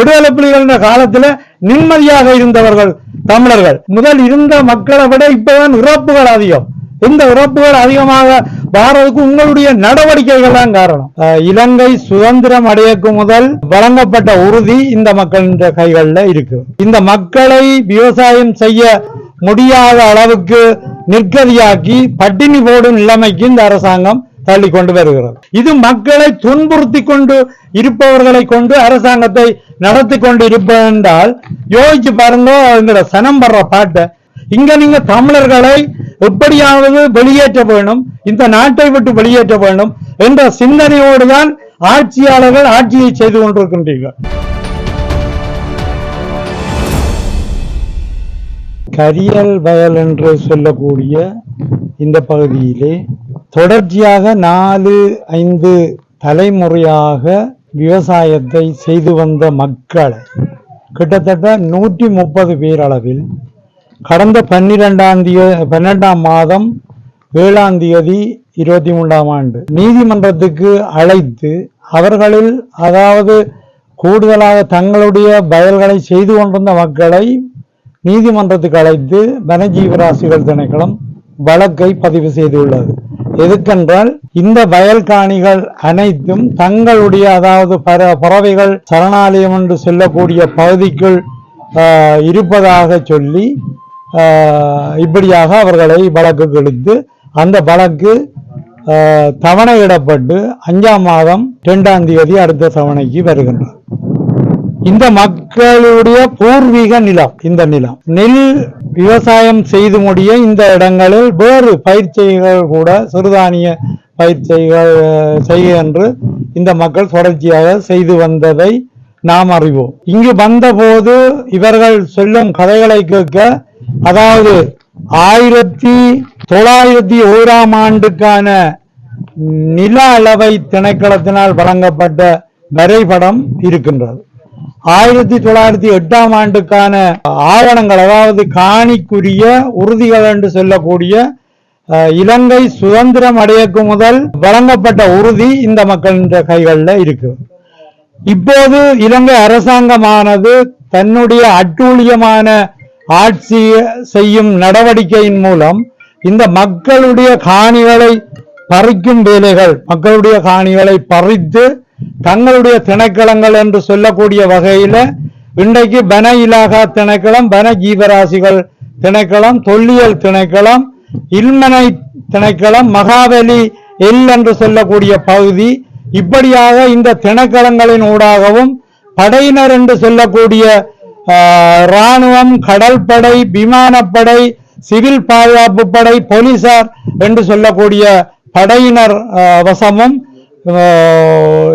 விடுதலை புலிகள் காலத்துல நிம்மதியாக இருந்தவர்கள் தமிழர்கள். முதல் இருந்த மக்களை விட இப்பதான் இறப்புகள் அதிகம். இந்த இறப்புகள் அதிகமாக வாரதுக்கு உங்களுடைய நடவடிக்கைகள் தான் காரணம். இலங்கை சுதந்திரம் அடையக்கு முதல் வழங்கப்பட்ட உறுதி இந்த மக்களின் கைகளில் இருக்கு. இந்த மக்களை விவசாயம் செய்ய முடியாத அளவுக்கு நிர்கதியாக்கி பட்டினி போடும் நிலைமைக்கு இந்த அரசாங்கம் தள்ளி கொண்டு வருகிறது. இது மக்களை துன்புறுத்தி கொண்டு இருப்பவர்களை கொண்டு அரசாங்கத்தை நடத்தி கொண்டு இருப்பதென்றால் யோசிச்சு பாருங்க இந்த சனம் படுற பாட்டை. இங்க நீங்க தமிழர்களை எப்படியாவது வெளியேற்ற வேணும் இந்த நாட்டை விட்டு வெளியேற்ற வேண்டும் என்ற சிந்தனையோடு தான் ஆட்சியாளர்கள் ஆட்சியை செய்து கொண்டிருக்கின்றீர்கள். கரியல் வயல் என்று சொல்லக்கூடிய இந்த பகுதியிலே தொடர்ச்சியாக நாலு ஐந்து தலைமுறையாக விவசாயத்தை செய்து வந்த மக்கள் கிட்டத்தட்ட நூற்றி முப்பது பேர் அளவில் கடந்த பன்னிரெண்டாம் தேதி பன்னெண்டாம் மாதம் ஏழாம் தேதி இருபத்தி மூன்றாம் ஆண்டு நீதிமன்றத்துக்கு அழைத்து அவர்களில் அதாவது கூடுதலாக தங்களுடைய வயல்களை செய்து கொண்டிருந்த மக்களை நீதிமன்றத்துக்கு அழைத்து வனஜீவராசிகள் திணைக்களம் வழக்கை பதிவு செய்துள்ளது. எதுக்கென்றால் இந்த வயல் காணிகள் அனைத்தும் தங்களுடைய அதாவது பற பறவைகள் சரணாலயம் என்று சொல்லக்கூடிய பகுதிக்குள் இருப்பதாக சொல்லி இப்படியாக அவர்களை வழக்கு கெடுத்து அந்த வழக்கு தவணையிடப்பட்டு அஞ்சாம் மாதம் இரண்டாம் தேதி அடுத்த தவணைக்கு வருகின்றார் இந்த மக்களுடைய பூர்வீக நிலம் இந்த நிலம் நெல் விவசாயம் செய்து முடிய இந்த இடங்களில் வேறு பயிற்சிகள் கூட சிறுதானிய பயிற்சிகள் அஹ், செய்ய என்று இந்த மக்கள் தொடர்ச்சியாக செய்து வந்ததை நாம் அறிவோம். இங்கு வந்தபோது இவர்கள் சொல்லும் கதைகளை கேட்க அதாவது ஆயிரத்தி தொள்ளாயிரத்தி ஓராம் ஆண்டுக்கான நில அளவை திணைக்களத்தினால் வழங்கப்பட்ட வரைபடம் இருக்கின்றது. ஆயிரத்தி தொள்ளாயிரத்தி எட்டாம் ஆண்டுக்கான ஆவணங்கள் அதாவது காணிக்குரிய உறுதிகள் என்று சொல்லக்கூடிய இலங்கை சுதந்திரம் அடையக்கு முதல் வழங்கப்பட்ட உறுதி இந்த மக்களின் கைகளில் இருக்கு. இப்போது இலங்கை அரசாங்கமானது தன்னுடைய அட்டூழியமான ஆட்சி செய்யும் நடவடிக்கையின் மூலம் இந்த மக்களுடைய காணிகளை பறிக்கும் வேலைகள் மக்களுடைய காணிகளை பறித்து தங்களுடைய திணைக்களங்கள் என்று சொல்லக்கூடிய வகையில இன்றைக்கு வன இலாகா திணைக்களம் பன ஜீவராசிகள் திணைக்களம் தொல்லியல் திணைக்களம் இல்மனை திணைக்களம் மகாவலி எல் என்று சொல்லக்கூடிய பகுதி. இப்படியாக இந்த திணைக்களங்களின் ஊடாகவும் படையினர் என்று சொல்லக்கூடிய ஆஹ், ராணுவம் கடற்படை விமானப்படை சிவில் பாதுகாப்பு படை போலீசார் என்று சொல்லக்கூடிய படையினர் வசமும்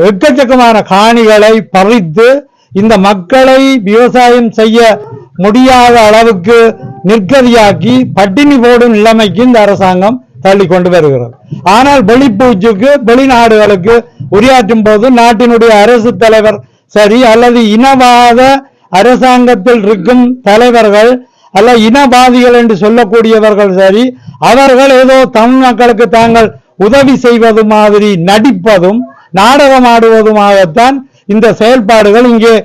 எக்கச்சக்கமான காணிகளை பறித்து இந்த மக்களை விவசாயம் செய்ய முடியாத அளவுக்கு நிற்கதியாக்கி பட்டினி போடும் நிலைமைக்கு இந்த அரசாங்கம் தள்ளி கொண்டு வருகிறது. ஆனால் வெளிப்பூச்சுக்கு வெளிநாடுகளுக்கு உரையாற்றும் போது நாட்டினுடைய அரசு தலைவர் சரி அல்லது இனவாத அரசாங்கத்தில் இருக்கும் தலைவர்கள் அல்ல இனவாதிகள் என்று சொல்லக்கூடியவர்கள் சரி அவர்கள் ஏதோ தமிழ் மக்களுக்கு தாங்கள் உதவி செய்வது மாதிரி நடிப்பதும் நாடகம் ஆடுவதுமாகத்தான் இந்த செயல்பாடுகள் இங்கே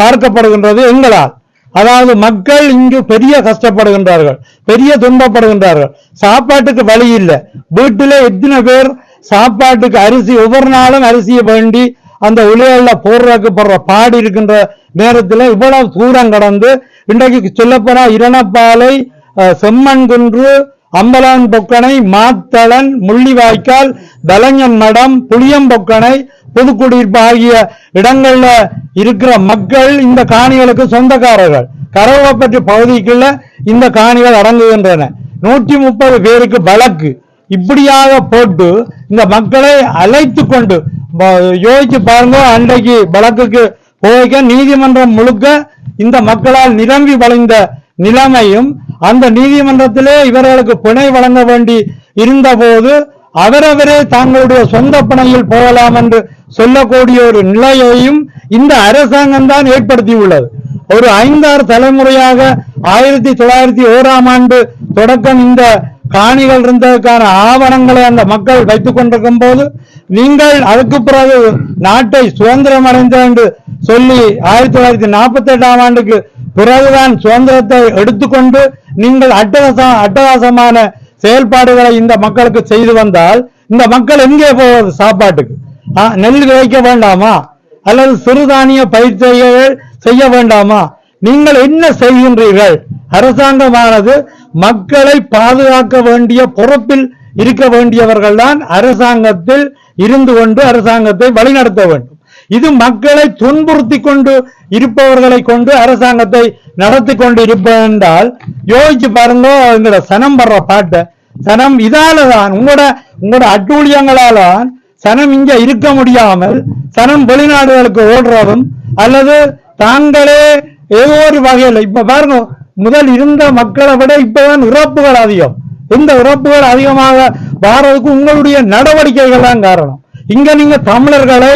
பார்க்கப்படுகின்றது எங்களால். அதாவது மக்கள் இங்கு பெரிய கஷ்டப்படுகின்றார்கள் பெரிய துன்பப்படுகின்றார்கள். சாப்பாட்டுக்கு வழி இல்லை. வீட்டிலே எத்தனை பேர் சாப்பாட்டுக்கு அரிசி ஒவ்வொரு நாளும் அரிசியை வேண்டி அந்த உலையல்ல போடுறதுக்கு போடுற பாடு இருக்கின்ற நேரத்தில் இவ்வளவு தூரம் கடந்து இன்றைக்கு சொல்லப்போனா இரணப்பாலை அஹ், குன்று அம்பலான் பொக்கனை மாத்தளன் முள்ளிவாய்க்கால் தலங்கம் மடம் புளியம்பொக்கனை புதுக்குடியிருப்பு ஆகிய இடங்கள்ல இருக்கிற மக்கள் இந்த காணிகளுக்கு சொந்தக்காரர்கள். கரவப்பட்டு பகுதிக்குள்ள இந்த காணிகள் அடங்குகின்றன. நூற்றி முப்பது பேருக்கு வழக்கு. இப்படியாக போட்டு இந்த மக்களை அழைத்து கொண்டு யோசிச்சு பாருங்க அன்றைக்கு வழக்குக்கு போய்க்க நீதிமன்றம் முழுக்க இந்த மக்களால் நிரம்பி வளைந்த நிலைமையும் அந்த நீதிமன்றத்திலே இவர்களுக்கு பிணை வழங்க வேண்டி இருந்தபோது அவரவரே தங்களுடைய சொந்த பிணையில் போகலாம் என்று சொல்லக்கூடிய ஒரு நிலையையும் இந்த அரசாங்கம் தான் ஏற்படுத்தியுள்ளது. ஒரு ஐந்தாறு தலைமுறையாக ஆயிரத்தி தொள்ளாயிரத்தி ஓராம் ஆண்டு தொடக்கம் இந்த காணிகள் இருந்ததற்கான ஆவணங்களை அந்த மக்கள் வைத்துக் கொண்டிருக்கும் போது நீங்கள் அதுக்கு பிறகு நாட்டை சுதந்திரம் அடைந்த என்று சொல்லி ஆயிரத்தி தொள்ளாயிரத்தி நாற்பத்தி எட்டாம் ஆண்டுக்கு பிறகுதான் சுதந்திரத்தை எடுத்துக்கொண்டு நீங்கள் அட்டகாசம் அட்டகாசமான செயல்பாடுகளை இந்த மக்களுக்கு செய்து வந்தால் இந்த மக்கள் எங்கே போவது சாப்பாட்டுக்கு? ஆ, நெல் விளைக்க வேண்டாமா? அல்லது சிறுதானிய பயிற்சிகள் செய்ய வேண்டாமா? நீங்கள் என்ன செய்கின்றீர்கள்? அரசாங்கமானது மக்களை பாதுகாக்க வேண்டிய பொறுப்பில் இருக்க வேண்டியவர்கள் தான் அரசாங்கத்தில் இருந்து கொண்டு அரசாங்கத்தை வழிநடத்த வேண்டும். இது மக்களை துன்புறுத்தி கொண்டு இருப்பவர்களை கொண்டு அரசாங்கத்தை நடத்தி கொண்டு இருப்பதென்றால் யோசிச்சு பாருங்க எங்களோட சனம் படுற பாட்டை. சனம் இதால தான் உங்களோட உங்களோட அட்டூழியங்களால தான் சனம் இங்க இருக்க முடியாமல் சனம் வெளிநாடுகளுக்கு ஓடுறதும் அல்லது தாங்களே ஏதோ ஒரு வகையில் இப்ப பாருங்க முதல் இருந்த மக்களை விட இப்பதான் இறப்புகள் அதிகம். இந்த இறப்புகள் அதிகமாக வாரதுக்கு உங்களுடைய நடவடிக்கைகள் தான் காரணம். இங்க நீங்க தமிழர்களை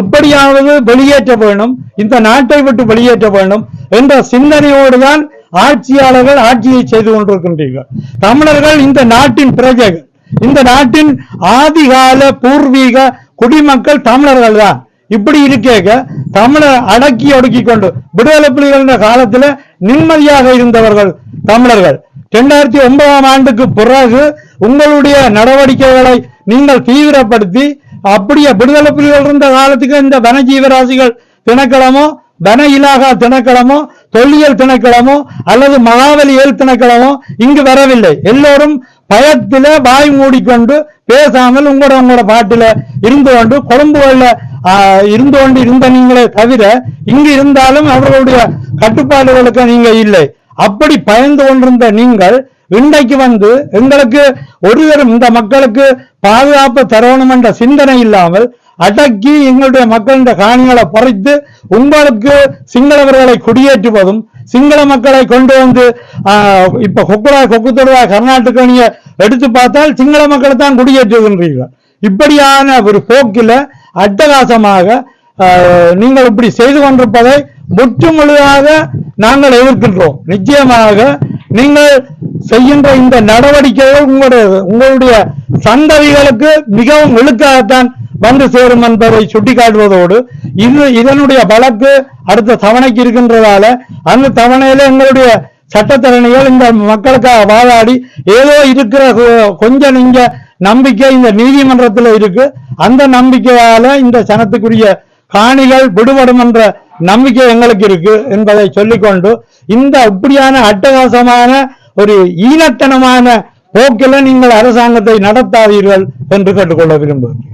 எப்படியாவது வெளியேற்ற வேண்டும் இந்த நாட்டை விட்டு வெளியேற்ற வேண்டும் என்ற சிந்தனையோடு தான் ஆட்சியாளர்கள் ஆட்சியை செய்து கொண்டிருக்கின்றீர்கள். தமிழர்கள் இந்த நாட்டின் பிரஜைகள் இந்த நாட்டின் ஆதிகால பூர்வீக குடிமக்கள் தமிழர்கள் தான். இப்படி இருக்கேக்க தமிழர் அடக்கி ஒடுக்கி கொண்டு விடுதலை புலிகள் என்ற காலத்துல நிம்மதியாக இருந்தவர்கள் தமிழர்கள். இரண்டாயிரத்தி ஒன்பதாம் ஆண்டுக்கு பிறகு உங்களுடைய நடவடிக்கைகளை நீங்கள் தீவிரப்படுத்தி அப்படியே விடுதலை புலிகள் இருந்த காலத்துக்கு இந்த வன ஜீவராசிகள் திணைக்களமோ வன இலாகா திணைக்களமோ தொல்லியல் திணைக்களமோ அல்லது மகாவலியல் திணைக்களமோ இங்கு வரவில்லை. எல்லோரும் பயத்தில வாய் மூடிக்கொண்டு பேசாமல் உங்களோட உங்களோட பாட்டில இருந்து கொண்டு கொழும்புகள்ல இருந்து கொண்டு இருந்த நீங்களே தவிர இங்கு இருந்தாலும் அவர்களுடைய கட்டுப்பாடுகளுக்கு நீங்க இல்லை. அப்படி பயந்து கொண்டிருந்த நீங்கள் இன்றைக்கு வந்து எங்களுக்கு ஒருவரும் இந்த மக்களுக்கு பாதுகாப்பு தரணும் என்ற சிந்தனை இல்லாமல் அடக்கி எங்களுடைய மக்களின் காணிகளை பறித்து உங்களுக்கு சிங்களவர்களை குடியேற்றுவதும் சிங்கள மக்களை கொண்டு வந்து இப்ப கொக்குடா கொக்கு தொடுவா கர்நாடக எடுத்து பார்த்தால் சிங்கள மக்களை தான் குடியேற்றுகின்றீர்கள். இப்படியான ஒரு போக்கில அட்டகாசமாக நீங்கள் இப்படி செய்து கொண்டிருப்பதை முற்று முழுதாக நாங்கள் எதிர்க்கின்றோம். நிச்சயமாக நீங்கள் செய்கின்ற இந்த நடவடிக்கைகள் உங்களுடைய உங்களுடைய சந்ததிகளுக்கு மிகவும் இழுக்காகத்தான் வந்து சேரும் என்பதை சுட்டிக்காட்டுவதோடு இது இதனுடைய வழக்கு அடுத்த தவணைக்கு இருக்கின்றதால அந்த தவணையில எங்களுடைய சட்டத்தரணிகள் இந்த மக்களுக்காக வாதாடி ஏதோ இருக்கிற கொ- கொஞ்சம் நீங்க நம்பிக்கை இந்த நீதிமன்றத்தில் இருக்கு. அந்த நம்பிக்கையால இந்த சனத்துக்குரிய காணிகள் விடுபடும் என்ற நம்பிக்கை எங்களுக்கு இருக்கு என்பதை சொல்லிக்கொண்டு இந்த அப்படியான அட்டகாசமான ஒரு ஈனத்தனமான போக்கில நீங்கள் அரசாங்கத்தை நடத்தாதீர்கள் என்று கேட்டுக்கொள்ள விரும்புகிறேன்.